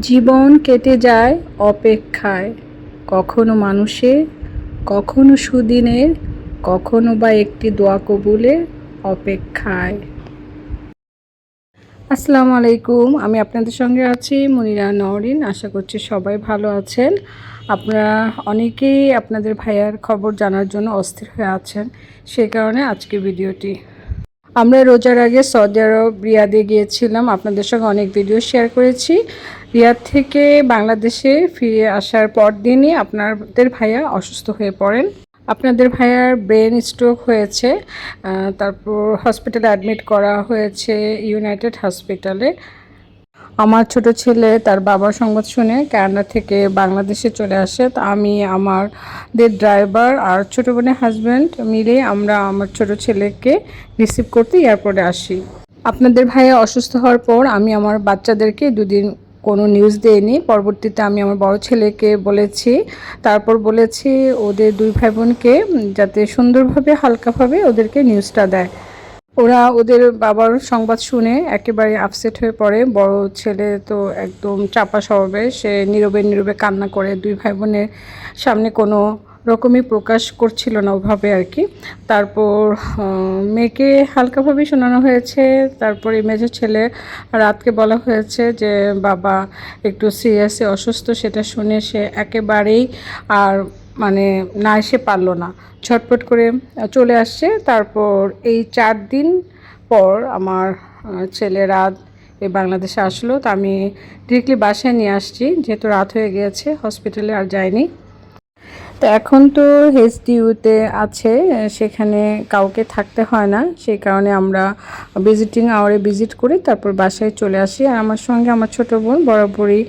জীবন কেটে যায় অপেক্ষায়। কখনো মানুষের, কখনো সুদিনের, কখনো বা একটি দোয়া কবুলের অপেক্ষায়। আসসালামু আলাইকুম, আমি আপনাদের সঙ্গে আছি মনিরা নওরিন। আশা করছি সবাই ভালো আছেন। আপনারা অনেকেই আপনাদের ভাইয়ার খবর জানার জন্য অস্থির হয়ে আছেন। সেই কারণে আজকে ভিডিওটি আমরা রোজার আগে সৌদি আরব, রিয়াদে গিয়েছিলাম। আপনাদের সঙ্গে অনেক ভিডিও শেয়ার করেছি। রিয়াদ থেকে বাংলাদেশে ফিরে আসার পর দিনই আপনাদের ভাইয়া অসুস্থ হয়ে পড়েন। আপনাদের ভাইয়ার ব্রেন স্ট্রোক হয়েছে তারপর হসপিটালে অ্যাডমিট করা হয়েছে ইউনাইটেড হসপিটালে আমার ছোট ছেলে তার বাবার সংবাদ শুনে কানাডা থেকে বাংলাদেশে চলে আসে। তা আমি আমাদের ড্রাইভার আর ছোট বোনের হাজব্যান্ড মিলে আমরা আমার ছোট ছেলেকে রিসিভ করতে এয়ারপোর্টে আসি। আপনাদের ভাইয়া অসুস্থ হওয়ার পর আমি আমার বাচ্চাদেরকে দুদিন কোনো নিউজ দেইনি। পরবর্তীতে আমি আমার বড় ছেলেকে বলেছি। তারপর বলেছি ওদের দুই ভাই বোনকে যাতে সুন্দরভাবে, হালকাভাবে ওদেরকে নিউজটা দেয়। ওরা ওদের বাবার সংবাদ শুনে একেবারে আপসেট হয়ে পড়ে। বড় ছেলে তো একদম চাপা স্বভাবে সে নীরবে নীরবে কান্না করে। দুই ভাই বোনের সামনে কোনো রকমই প্রকাশ করছিল না ওভাবে আর কি। তারপর মেয়েকে হালকাভাবে শোনানো হয়েছে। তারপরে মেজর ছেলে রাতকে বলা হয়েছে যে, বাবা, একটু সিরিয়াসে অসুস্থ। সেটা শুনে সে একেবারেই আর মানে না এসে পারল না। ছটপট করে চলে আসছে। তারপর এই চার দিন পর আমার ছেলে রাত এই বাংলাদেশে আসলো। তো আমি ডিরেক্টলি বাসায় নিয়ে আসছি। যেহেতু রাত হয়ে গিয়েছে হসপিটালে আর যাইনি। তো এখন তো এইচডিউতে আছে, সেখানে কাউকে থাকতে হয় না। সেই কারণে আমরা ভিজিটিং আওয়ারে ভিজিট করি, তারপর বাসায় চলে আসি। আর আমার সঙ্গে আমার ছোট বোন, বরাবরই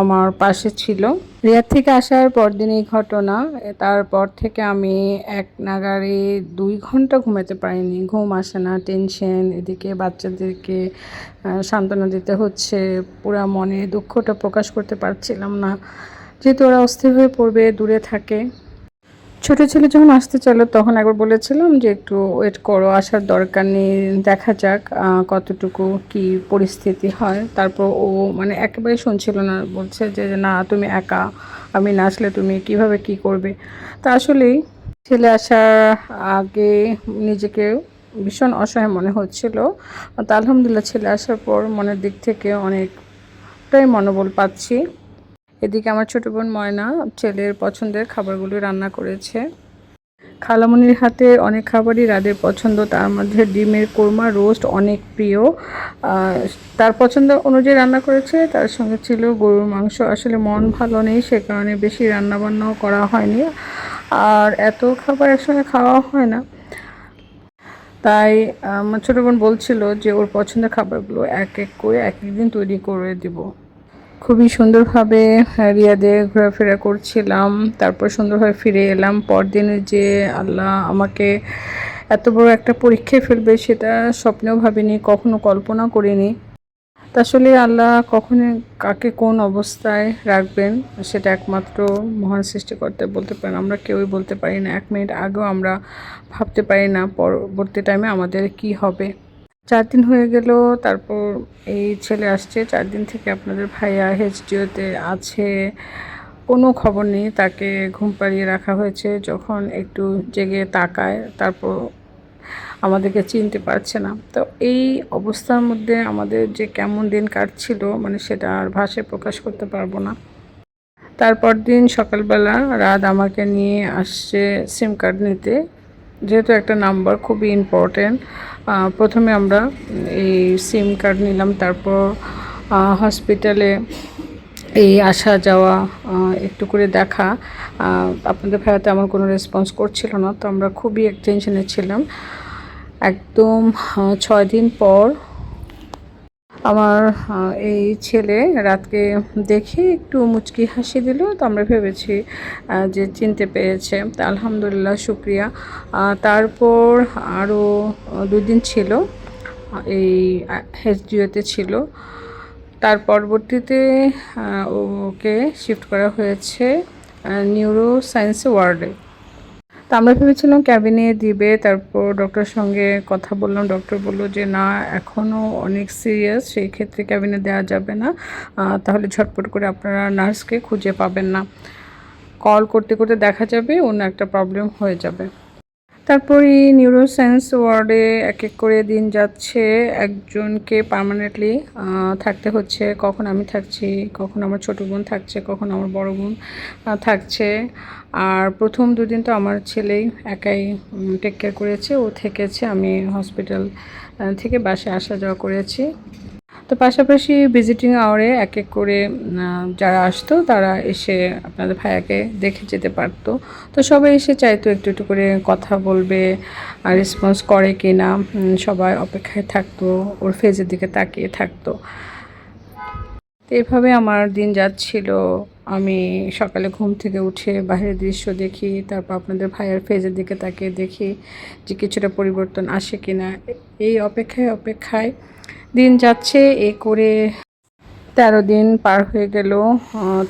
আমার পাশে ছিল। রিয়াদ থেকে আসার পরদিন এই ঘটনা। তারপর থেকে আমি এক নাগারে দুই ঘণ্টা ঘুমাতে পারিনি। ঘুম আসে না টেনশন এদিকে বাচ্চাদেরকে সান্ত্বনা দিতে হচ্ছে। পুরা মনে দুঃখটা প্রকাশ করতে পারছিলাম না। যেহেতু ওরা অস্থির হয়ে পড়বে, দূরে থাকে। ছোট ছেলে যখন আসতে চাইলো, তখন একবার বলেছিলাম যে, একটু ওয়েট করো, আসার দরকার নেই, দেখা যাক কতটুকু কি পরিস্থিতি হয়। তারপর ও মানে একেবারে শুনছিল না, বলছে যে, না, তুমি একা, আমি না আসলে তুমি কীভাবে কি করবে? তা আসলেই ছেলে আসার আগে নিজেকে ভীষণ অসহায় মনে হচ্ছিল। তা আলহামদুলিল্লাহ, ছেলে আসার পর মনের দিক থেকে অনেকটাই মনোবল পাচ্ছি। এদিকে আমার ছোট বোন ময়না ছেলের পছন্দের খাবারগুলো রান্না করেছে। খালামনির হাতে অনেক খাবারই রাদের পছন্দ, তার মধ্যে ডিমের কোরমা রোস্ট অনেক প্রিয়। তার পছন্দ অনুযায়ী রান্না করেছে, তার সঙ্গে ছিল গরুর মাংস। আসলে মন ভালো নেই, সে কারণে বেশি রান্নাবান্নাও করা হয়নি। আর এত খাবার একসঙ্গে খাওয়া হয় না। তাই আমার ছোটো বোন বলছিল যে ওর পছন্দের খাবারগুলো এক এক করে এক এক দিন তৈরি করে দিব। খুবই সুন্দরভাবে রিয়াদে ঘোরাফেরা করছিলাম, তারপর সুন্দরভাবে ফিরে এলাম। পরদিনে যে আল্লাহ আমাকে এত বড় একটা পরীক্ষায় ফেলবে, সেটা স্বপ্নেও ভাবিনি, কখনো কল্পনা করিনি। তা আসলে আল্লাহ কখনো কাকে কোন অবস্থায় রাখবেন, সেটা একমাত্র মহান সৃষ্টিকর্তা বলতে পারেন। আমরা কেউই বলতে পারি না। এক মিনিট আগেও আমরা ভাবতে পারি না, পরবর্তী টাইমে আমাদের কি হবে। চার দিন হয়ে গেল, তারপর এই ছেলে আসছে। চার দিন থেকে আপনাদের ভাইয়া এইচডিওতে আছে। কোনো খবর নেই, তাকে ঘুম পাড়িয়ে রাখা হয়েছে। যখন একটু জেগে তাকায়, তারপর আমাদেরকে চিনতে পারছে না। তো এই অবস্থার মধ্যে আমাদের যে কেমন দিন কাটছিল মানে সেটা আর ভাষায় প্রকাশ করতে পারব না। তারপর দিন সকালবেলা রাত আমাকে নিয়ে আসছে সিম কার্ড নিতে। যেহেতু একটা নাম্বার খুবই ইম্পর্টেন্ট প্রথমে আমরা এই সিম কার্ড নিলাম, তারপর হসপিটালে এই আসা যাওয়া একটু করে দেখা। আপনাদের ফেরাতে আমার কোনো রেসপন্স করছিল না, তো আমরা খুবই এক টেনশনে ছিলাম। একদম ছয় দিন পর আমার এই ছেলে রাতকে দেখে একটু মুচকি হাসি দিল। তো আমরা ভেবেছি যে চিনতে পেরেছে। তা আলহামদুলিল্লাহ, শুক্রিয়া। তারপর আরও দুদিন ছিল এই এইচডিওতে ছিল। তার পরবর্তীতে ওকে শিফট করা হয়েছে নিউরো সায়েন্স ওয়ার্ডে তো আমরা ভেবেছিলাম ক্যাবিনে দিবে, তারপর ডক্টর সঙ্গে কথা বললাম। ডক্টর বলল যে, না এখনও অনেক সিরিয়াস সেই ক্ষেত্রে ক্যাবিনে দেওয়া যাবে না। তাহলে ঝটপট করে আপনারা নার্সকে খুঁজে পাবেন না। কল করতে করতে দেখা যাবে, অন্য একটা প্রবলেম হয়ে যাবে। তারপরে নিউরোসায়েন্স ওয়ার্ডে এক এক করে দিন যাচ্ছে একজনকে পার্মানেন্টলি থাকতে হচ্ছে। কখন আমি থাকছি, কখন আমার ছোটো বোন থাকছে, কখন আমার বড় বোন থাকছে। আর প্রথম দুদিন তো আমার ছেলেই একাই টেক কেয়ার করেছে। ও থেকেছে, আমি হসপিটাল থেকে বাসে আসা যাওয়া করেছি। তো পাশাপাশি ভিজিটিং আওয়ারে এক এক করে যারা আসতো, তারা এসে আপনাদের ভাইয়াকে দেখে যেতে পারতো। তো সবাই এসে চাইতো একটু একটু করে কথা বলবে, আর রেসপন্স করে কি না সবাই অপেক্ষায় থাকতো, ওর ফেজের দিকে তাকিয়ে থাকতো। তো এইভাবে আমার দিন যাচ্ছিল। আমি সকালে ঘুম থেকে উঠে বাইরের দৃশ্য দেখি, তারপর আপনাদের ভাইয়ের ফেজের দিকে তাকিয়ে দেখি যে কিছুটা পরিবর্তন আসে কিনা। এই অপেক্ষায় অপেক্ষায় দিন যাচ্ছে, এ করে তেরো দিন পার হয়ে গেল।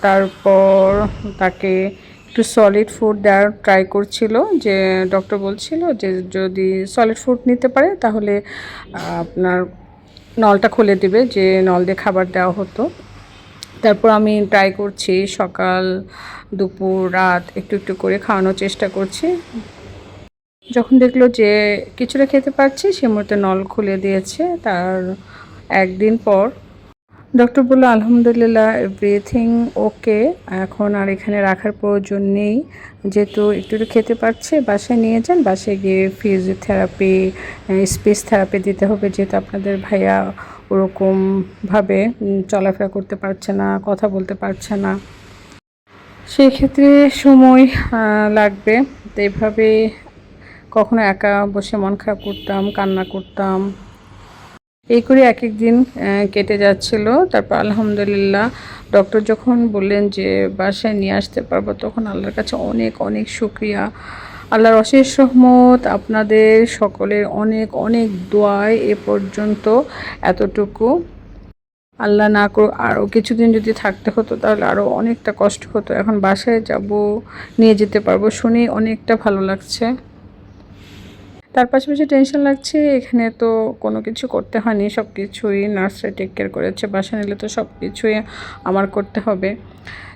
তারপর তাকে একটু সলিড ফুড দেওয়ার ট্রাই করছিল যে ডক্টর বলছিল যে যদি সলিড ফুড নিতে পারে তাহলে আপনার নলটা খুলে দিবে, যে নল দিয়ে খাবার দেওয়া হতো। তারপর আমি ট্রাই করছি, সকাল, দুপুর, রাত একটু একটু করে খাওয়ানোর চেষ্টা করছি। যখন দেখল যে কিছুটা খেতে পারছি, সে মুহূর্তে নল খুলে দিয়েছে। তার একদিন পর। ডক্টর বলল, আলহামদুলিল্লাহ এভরিথিং ওকে এখন আর এখানে রাখার প্রয়োজন নেই। যেহেতু একটু একটু খেতে পারছে, বাসায় নিয়ে যান। বাসায় গিয়ে ফিজিওথেরাপি স্পেস থেরাপি দিতে হবে। যেহেতু আপনাদের ভাইয়া ওরকমভাবে চলাফেরা করতে পারছে না, কথা বলতে পারছে না। সেই ক্ষেত্রে সময় লাগবে। তো এভাবে কখনো একা বসে মন খারাপ করতাম, কান্না করতাম। এই করে এক এক দিন কেটে যাচ্ছিল। তারপর আলহামদুলিল্লাহ ডক্টর যখন বললেন যে বাসায় নিয়ে আসতে পারব, তখন আল্লাহর কাছে অনেক অনেক শুক্রিয়া। আল্লাহর অশেষ রহমত, আপনাদের সকলের অনেক অনেক দোয়ায় এ পর্যন্ত এতটুকু। আল্লাহ না করুক, আরও কিছুদিন যদি থাকতে হতো, তাহলে আরও অনেকটা কষ্ট হতো। এখন বাসায় যাব, নিয়ে যেতে পারব শুনে অনেকটা ভালো লাগছে। তার পাশাপাশি টেনশন লাগছে এখানে তো কোনো কিছু করতে হয়নি সব কিছুই নার্সরা টেক কেয়ার করেছে বাসা নিলে তো সব কিছুই আমার করতে হবে।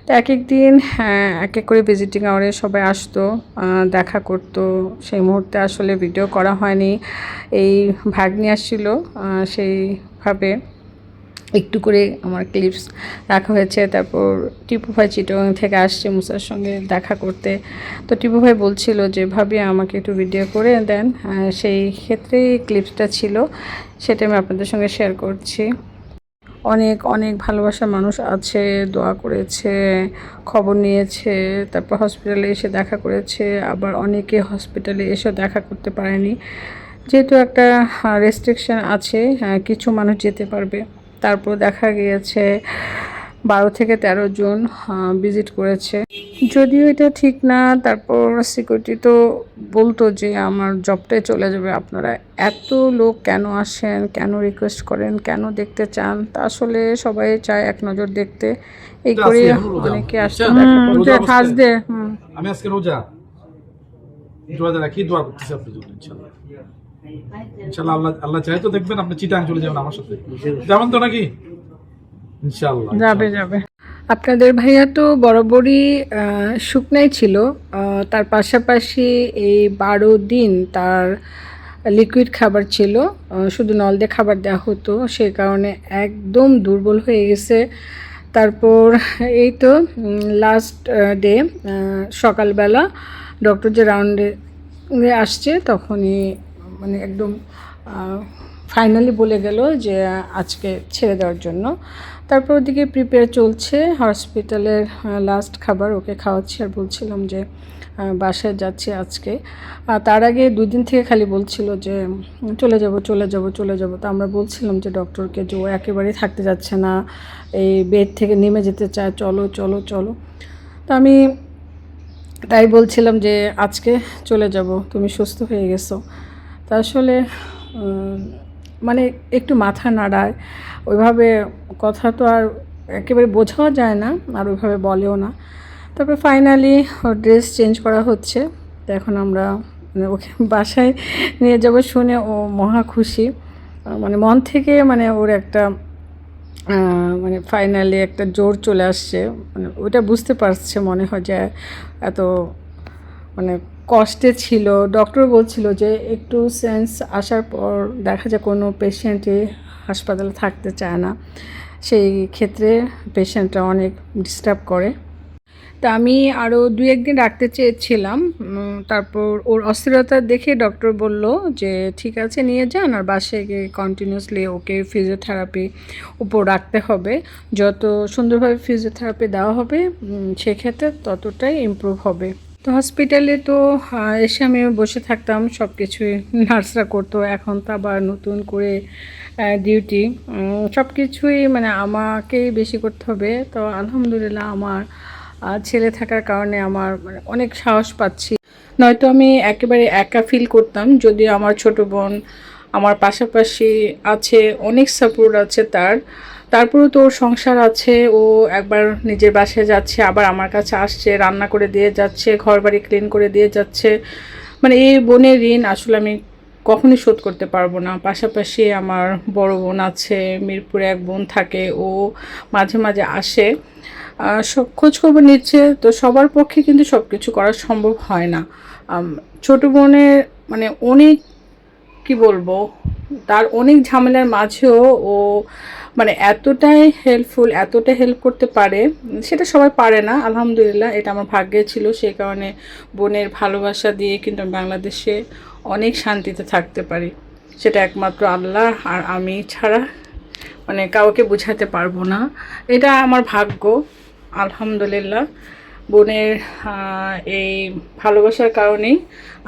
তো এক এক দিন হ্যাঁ, এক এক করে ভিজিটিং আওয়ারে সবাই আসতো দেখা করতো সেই মুহূর্তে আসলে ভিডিও করা হয়নি। এই ভাগ্নি আসছিল সেইভাবে একটু করে আমার ক্লিপস রাখা হয়েছে। তারপর টিপু ভাই চিটং থেকে আসছে মুসার সঙ্গে দেখা করতে। তো টিপু ভাই বলছিল যে, ভাবি, আমাকে একটু ভিডিও করে দেন। সেই ক্ষেত্রেই ক্লিপসটা ছিল। সেটা আমি আপনাদের সঙ্গে শেয়ার করছি। অনেক অনেক ভালোবাসার মানুষ আছে, দোয়া করেছে, খবর নিয়েছে, তারপর হসপিটালে এসে দেখা করেছে। আবার অনেকে হসপিটালে এসে দেখা করতে পারেনি। যেহেতু একটা রেস্ট্রিকশন আছে কিছু মানুষ যেতে পারবে। তারপর দেখা গিয়েছে বারো থেকে তেরো জন ভিজিট করেছে। যদিও এটা ঠিক না তারপর সিকিউরিটি তো বলতো যে আমার জবটাই চলে যাবে। আপনারা এত লোক কেন আসেন কেন রিকোয়েস্ট করেন কেন দেখতে চান তা আসলে সবাই চায় এক নজর দেখতে। এই করে অনেকে হুম। আমি আজকে রোজা। রাখি দোয়া করতেছি আপনার জন্য ইনশাল্লাহ ইনশাল্লাহ আল্লাহ আল্লাহ চাই তো দেখবেন আপনি চিটাং চলে যাবেন আমার সাথে। যেমন তো নাকি? ইনশাল্লাহ যাবে যাবে। আপনাদের ভাইয়া তো বরাবরই শুকনাই ছিল তার পাশাপাশি এই বারো দিন তার লিকুইড খাবার ছিল শুধু নল দিয়ে খাবার দেওয়া হতো সে কারণে একদম দুর্বল হয়ে গেছে। তারপর এই তো লাস্ট ডে সকালবেলা ডক্টর যে রাউন্ডে আসছে তখনই মানে একদম ফাইনালি বলে গেল যে আজকে ছেড়ে দেওয়ার জন্য। তারপর ওদিকে প্রিপেয়ার চলছে হসপিটালের লাস্ট খাবার ওকে খাওয়াচ্ছি আর বলছিলাম যে বাসায় যাচ্ছি আজকে। তার আগে দুই দিন থেকে খালি বলছিল যে, চলে যাব চলে যাব চলে যাব। তো আমরা বলছিলাম যে ডক্টরকে যে ও একেবারেই থাকতে যাচ্ছে না, এই বেড থেকে নেমে যেতে চায়, চলো চলো চলো। তো আমি তাই বলছিলাম যে, আজকে চলে যাব, তুমি সুস্থ হয়ে গেছো। তা আসলে মানে একটু মাথা নাড়ায়। ওইভাবে কথা তো আর একেবারে বোঝাও যায় না, আর ওইভাবে বলেও না। তারপরে ফাইনালি ওর ড্রেস চেঞ্জ করা হচ্ছে। তো এখন আমরা মানে ওকে বাসায় নিয়ে যাব শুনে ও মহা খুশি। মানে মন থেকে মানে ওর একটা মানে ফাইনালি একটা জোর চলে আসছে। মানে ওটা বুঝতে পারছে মনে হয় যে এত মানে কষ্টে ছিল। ডক্টর বলছিল যে একটু সেন্স আসার পর দেখা যায় কোনো পেশেন্টই হাসপাতালে থাকতে চায় না। সেই ক্ষেত্রে পেশেন্টরা অনেক ডিস্টার্ব করে। তা আমি আরও দুই একদিন রাখতে চেয়েছিলাম। তারপর ওর অস্থিরতা দেখে ডক্টর বলল যে, ঠিক আছে, নিয়ে যান আর বাসে গিয়ে কন্টিনিউসলি ওকে ফিজিওথেরাপি উপর রাখতে হবে। যত সুন্দরভাবে ফিজিওথেরাপি দেওয়া হবে সেক্ষেত্রে ততটাই ইমপ্রুভ হবে। তো হসপিটালে তো এসে আমি বসে থাকতাম সব কিছুই নার্সরা করতো, এখন তো আবার নতুন করে ডিউটি সব কিছুই মানে আমাকেই বেশি করতে হবে। তো আলহামদুলিল্লাহ আমার ছেলে থাকার কারণে আমার মানে অনেক সাহস পাচ্ছি। নয়তো আমি একেবারে একা ফিল করতাম, যদিও আমার ছোট বোন, আমার পাশাপাশি আছে, অনেক সাপোর্ট আছে তার। তারপরেও তো ওর সংসার আছে, ও একবার নিজের বাসায় যাচ্ছে, আবার আমার কাছে আসছে, রান্না করে দিয়ে যাচ্ছে ঘর বাড়ি ক্লিন করে দিয়ে যাচ্ছে। মানে এই বোনের ঋণ আসলে আমি কখনই শোধ করতে পারব না। পাশাপাশি আমার বড় বোন আছে, মিরপুরে এক বোন থাকে, ও মাঝে মাঝে আসে। সব খোঁজ খবর নিচ্ছে, তো সবার পক্ষে কিন্তু সব কিছু করা সম্ভব হয় না। ছোট বোনের মানে অনেক, কি বলব, তার অনেক ঝামেলার মাঝেও ও মানে এতটাই হেল্পফুল এতটাই হেল্প করতে পারে, সেটা সবাই পারে না, আলহামদুলিল্লাহ, এটা আমার ভাগ্যে ছিল। সেই কারণে বোনের ভালোবাসা দিয়ে কিন্তু বাংলাদেশে অনেক শান্তিতে থাকতে পারি। সেটা একমাত্র আল্লাহ আর আমি ছাড়া মানে কাউকে বোঝাতে পারব না। এটা আমার ভাগ্য, আলহামদুলিল্লাহ। বোনের এই ভালোবাসার কারণেই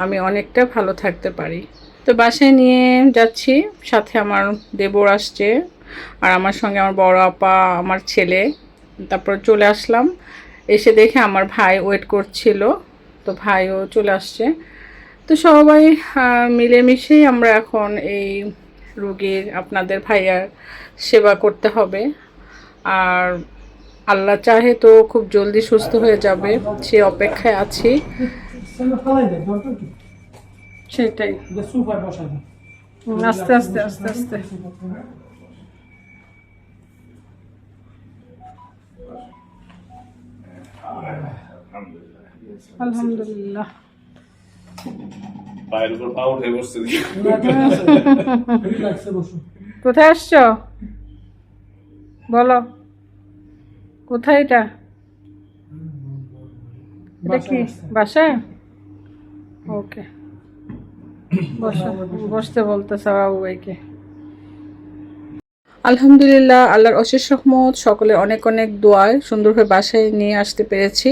আমি অনেকটা ভালো থাকতে পারি। তো বাসায় নিয়ে যাচ্ছি, সাথে আমার দেবর আসছে। আর আমার সঙ্গে আমার বড় আপা আমার ছেলে তারপর চলে আসলাম। এসে দেখে আমার ভাই ওয়েট করছিল তো ভাইও চলে আসছে। তো সবাই মিলেমিশেই আমরা এখন এই রুগীর আপনাদের ভাইয়ার সেবা করতে হবে। আর আল্লাহ চাহে তো খুব জলদি সুস্থ হয়ে যাবে সে অপেক্ষায় আছি। সেটাই। আস্তে আস্তে আস্তে আস্তে। আলহামদুলিল্লাহ। পায়ের উপর পা উঠে বসছে কোথায় আসছো? বলো। কোথায় এটা? এটা কি? বাসায়? ওকে। বসো। বসতে বলতেছে বাবু ভাইকে আলহামদুলিল্লাহ, আল্লাহর অশেষ রহমত সকলে অনেক অনেক দোয়ায় সুন্দরভাবে বাসায় নিয়ে আসতে পেরেছি।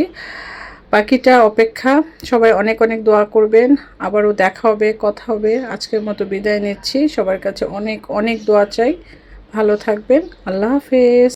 বাকিটা অপেক্ষা, সবাই অনেক অনেক দোয়া করবেন। আবারও দেখা হবে, কথা হবে। আজকের মতো বিদায় নিচ্ছি। সবার কাছে অনেক অনেক দোয়া চাই। ভালো থাকবেন। আল্লাহ হাফেজ।